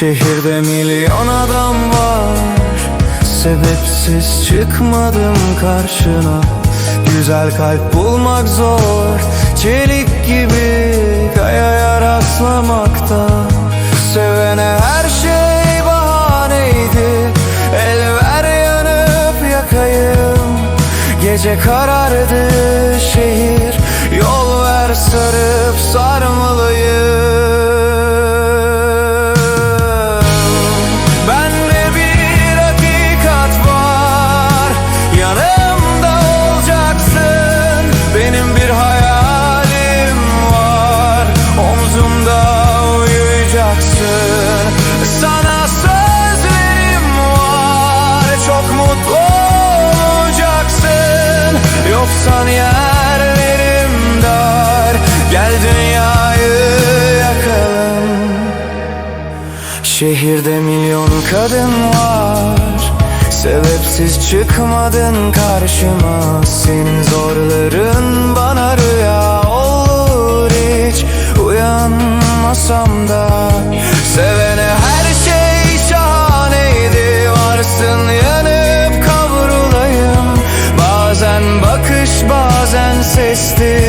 Şehirde milyon adam var. Sebepsiz çıkmadım karşına. Güzel kalp bulmak zor. Çelik gibi kayaya rastlamakta Sevene her şey bahaneydi. El ver yanıp yakayım. Gece karardı şehir. Yol ver sarıp sarmalıyım Şehirde milyon kadın var. Sebepsiz çıkmadın karşıma. Senin zorların bana rüya olur hiç. Uyanmasam da Sevene her şey şahaneydi. Varsın yanıp kavrulayım. Bazen bakış bazen sesti